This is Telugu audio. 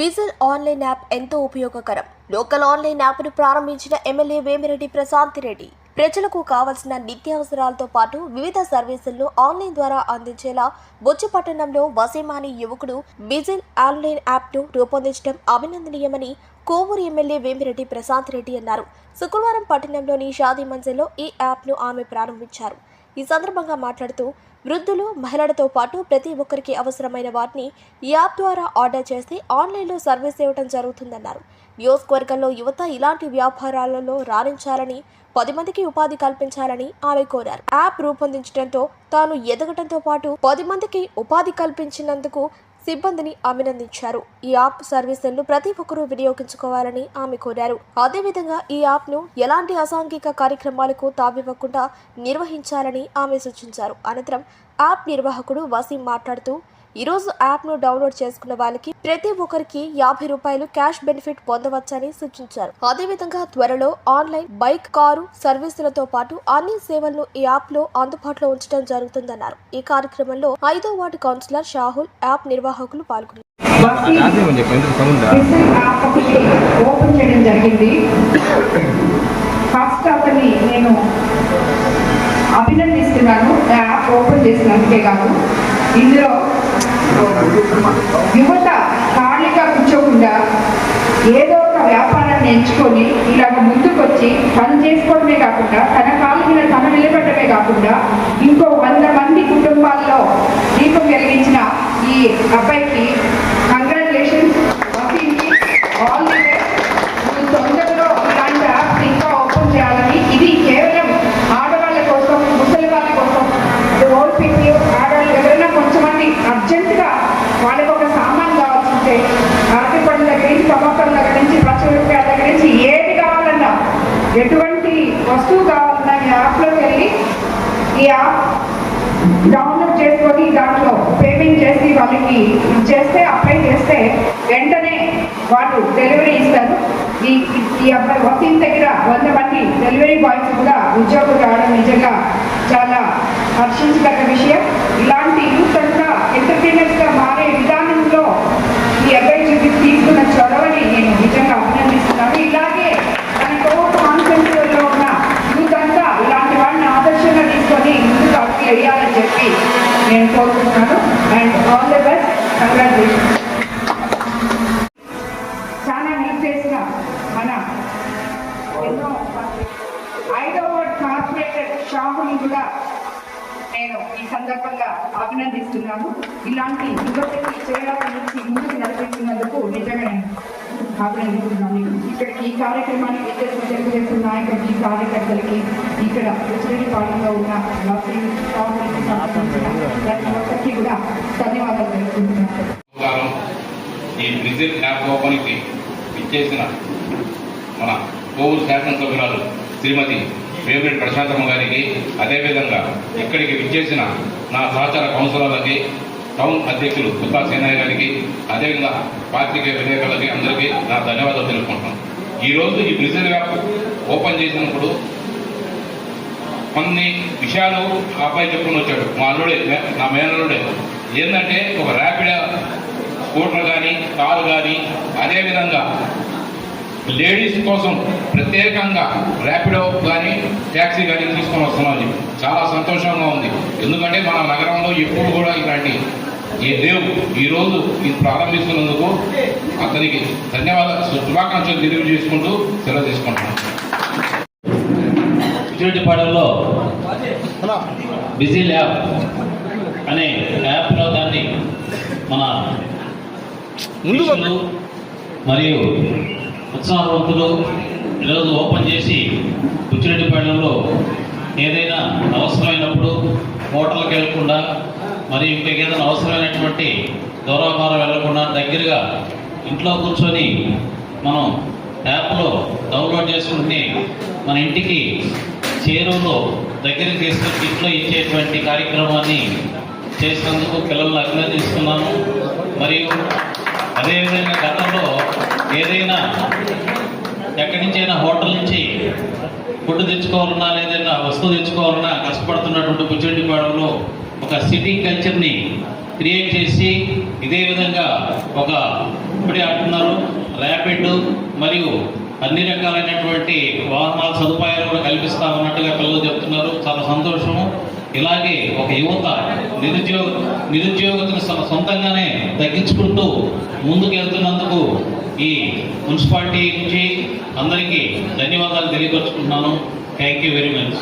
బిజిల్ ఆన్లైన్ యాప్ ఎంతో ఉపయోగకరం. లోకల్ ఆన్లైన్ యాప్ను ప్రారంభించిన ఎమ్మెల్యే వేమిరెడ్డి ప్రశాంత్ రెడ్డి. ప్రజలకు కావలసిన నిత్యావసరాలతో పాటు వివిధ సర్వీసులను ఆన్లైన్ ద్వారా అందించేలా బొచ్చి పట్టణంలో వసీమాని యువకుడు బిజిల్ ఆన్లైన్ యాప్ను రూపొందించడం అభినందనీయమని కోవూరు ఎమ్మెల్యే వేమిరెడ్డి ప్రశాంత్ రెడ్డి అన్నారు. శుక్రవారం పట్టణంలోని షాదీ మంజిల్లో ఈ యాప్ను ఆమె ప్రారంభించారు. ఈ సందర్భంగా మాట్లాడుతూ వృద్ధులు మహిళలతో పాటు ప్రతి ఒక్కరికి అవసరమైన వాటిని ఈ యాప్ ద్వారా ఆర్డర్ చేసి ఆన్లైన్లో సర్వీస్ ఇవ్వడం జరుగుతుందన్నారు. నియోజకవర్గంలో యువత ఇలాంటి వ్యాపారాలలో రాణించాలని పది మందికి ఉపాధి కల్పించాలని ఆమె కోరారు. యాప్ రూపొందించడంతో తాను ఎదగడంతో పాటు పది మందికి ఉపాధి కల్పించినందుకు సిబ్బందిని అభినందించారు. ఈ యాప్ సర్వీసులను ప్రతి ఒక్కరూ వినియోగించుకోవాలని ఆమె కోరారు. అదేవిధంగా ఈ యాప్ను ఎలాంటి అసాంఘిక కార్యక్రమాలకు తావివ్వకుండా నిర్వహించాలని ఆమె సూచించారు. అనంతరం యాప్ నిర్వాహకుడు వసీం మాట్లాడుతూ ఈరోజు యాప్ను డౌన్లోడ్ చేసుకున్న వాళ్ళకి ప్రతి ఒక్కరికి యాభై రూపాయలు క్యాష్ బెనిఫిట్ పొందవచ్చని సూచించారు. అదేవిధంగా త్వరలో ఆన్లైన్ బైక్ కారు సర్వీసులతో పాటు అన్ని సేవలను ఈ యాప్లో అందుబాటులో ఉంచడం జరుగుతుందన్నారు. ఈ కార్యక్రమంలో ఐదో వార్డు కౌన్సిలర్ షాహుల్ యాప్ నిర్వాహకులు పాల్గొన్నారు. ఓపెన్ చేయడం జరిగింది ఫస్ట్ అతన్ని నేను అభినందిస్తున్నాను. యాప్ ఓపెన్ చేసినందుకే కాదు. ఇందులో యువత ఖాళీగా కూర్చోకుండా ఏదో ఒక వ్యాపారాన్ని ఎంచుకొని ఇలాగ ముందుకొచ్చి పని చేసుకోవడమే కాకుండా తన కాలు మీద తన నిలబెట్టడమే కాకుండా ఇంకో వంద మంది కుటుంబాల్లో దీపం వెలిగించిన ఈ అబ్బాయికి కంగ్రాచులేషన్స్ ఆల్ ది బెస్ట్ తొందరలో ఇలాంటి యాప్స్ ఇంకా ఓపెన్ చేయాలని ఇది కేవలం ఆడవాళ్ళ కోసం ముసలి వాళ్ళ కోసం ఓల్డ్ పీపుల్ ఆడవాళ్ళు ఎవరైనా కొంచెమంది అర్జెంటుగా వాళ్ళకి ఒక సామాన్ కావాల్సి ఉంటే అరటి పండు దగ్గర నుంచి టమాటాల దగ్గర నుంచి పచ్చిమిరపకాయల దగ్గర నుంచి ఏది కావాలన్నా ఎటువంటి వస్తువు కావాలన్నా ఈ యాప్లోకి వెళ్ళి ఈ యాప్ డౌన్లోడ్ చేసుకొని దాంట్లో పేమెంట్ చేసి వాళ్ళకి చేస్తే అప్లై చేస్తే వెంటనే వాళ్ళు డెలివరీ ఇస్తారు. ఈ ఈ అబ్బాయి వసీం దగ్గర వంద మంది డెలివరీ బాయ్స్ కూడా ఉద్యోగం రావడం నిజంగా చాలా హర్షించదగ్గ విషయం. ఇలాంటి యూత్ అంతా ఎంటర్టైనర్స్గా మారే విధానం ఈ అబ్బాయి చూపి తీసుకున్న చొరవని నేను నిజంగా అభినందిస్తున్నాను ఇలాగే మన కోవిడ్ కాన్సెంట్లో ఉన్న యూత్ అంతా ఇలాంటి వాళ్ళని ఆదర్శంగా తీసుకొని ముందుకు అడుగు చెప్పి నేను కోరుకుంటున్నాను. And all the best congratulation చాలా హెల్ప్ చేసిన మన ఎన్నో హైదరాబాద్ కార్పొరేటర్ షాహుని కూడా నేను ఈ సందర్భంగా అభినందిస్తున్నాను. ఇలాంటి యువతకి చేయడానికి ముందుకు నడిపిస్తున్నందుకు నిజంగా నేను అభినందిస్తున్నాను ఈ కార్యక్రమానికి విచ్చేసిన తెలుగుదేశం నాయకులకి కార్యకర్తలకి ఇక్కడ ఉచిత పాలనలో ఉన్న వాసి ప్రతి ఒక్కరికి కూడా ధన్యవాదాలు తెలుపుకుంటున్నాను. ఈ బ్రిజిల్ యాప్ ఓపెన్కి ఇచ్చేసిన మన కోవూరు శాసనసభ్యురాలు శ్రీమతి వేమిరెడ్డి ప్రశాంతమ్మ గారికి అదేవిధంగా ఇక్కడికి విచ్చేసిన నా సహచార కౌన్సిలర్లకి టౌన్ అధ్యక్షులు గుత్తా సేనాయ్ గారికి అదేవిధంగా పాత్రికేయ విలేకరులకి అందరికీ నా ధన్యవాదాలు తెలుపుకుంటున్నాను. ఈరోజు ఈ బ్రిజిల్ యాప్ ఓపెన్ చేసినప్పుడు కొన్ని విషయాలు ఆ అబ్బాయి చెప్పుకుని వచ్చాడు. మా అల్లుడే మే- నా మేనల్లుడే. ఏంటంటే ఒక ర్యాపిడ్ స్కూటర్ కానీ కారు కానీ అదేవిధంగా లేడీస్ కోసం ప్రత్యేకంగా ర్యాపిడో కానీ ట్యాక్సీ కానీ తీసుకొని వస్తున్నాం చాలా సంతోషంగా ఉంది. ఎందుకంటే మన నగరంలో ఎప్పుడు కూడా ఇలాంటి ఏ లేవు ఈరోజు ఇది ప్రారంభిస్తున్నందుకు అతనికి ధన్యవాదాలు శుభాకాంక్షలు తెలియజేసుకుంటూ సెలవు తీసుకుంటున్నాను. విజయవాడలో బిజీ ల్యాబ్ అనే యాప్లో దాన్ని మన ముందు మరియు ఉత్సాహవంతులు ఈరోజు ఓపెన్ చేసి బుచ్చిరెడ్డిపాళెంలో ఏదైనా అవసరమైనప్పుడు హోటల్కి వెళ్ళకుండా మరి ఇంకేదైనా అవసరమైనటువంటి దూరాభారం వెళ్ళకుండా దగ్గరగా ఇంట్లో కూర్చొని మనం యాప్లో డౌన్లోడ్ చేసుకుంటే మన ఇంటికి చేరువలో దగ్గరికి తీసుకొచ్చి ఇంట్లో ఇచ్చేటువంటి కార్యక్రమాన్ని చేసినందుకు పిల్లల్ని అభినందిస్తున్నాను. మరియు అదేవిధంగా గతంలో ఏదైనా ఎక్కడి నుంచైనా హోటల్ నుంచి ఫుడ్ తెచ్చుకోవాలన్నా లేదైనా వస్తువు తెచ్చుకోవాలన్నా కష్టపడుతున్నటువంటి బుజ్జండిపాడంలో ఒక సిటీ కల్చర్ని క్రియేట్ చేసి ఇదే విధంగా ఒక ఇప్పుడే అంటున్నారు ర్యాపిడ్ మరియు అన్ని రకాలైనటువంటి వాహనాల సదుపాయాలు కూడా కల్పిస్తా ఉన్నట్టుగా పిల్లలు చెప్తున్నారు. చాలా సంతోషము ఇలాగే ఒక యువత నిరుద్యోగ నిరుద్యోగతను సొ- సొంతంగానే తగ్గించుకుంటూ ముందుకు వెళ్తున్నందుకు ఈ మున్సిపాలిటీ నుంచి అందరికీ ధన్యవాదాలు తెలియపరుచుకుంటున్నాను. Thank you very much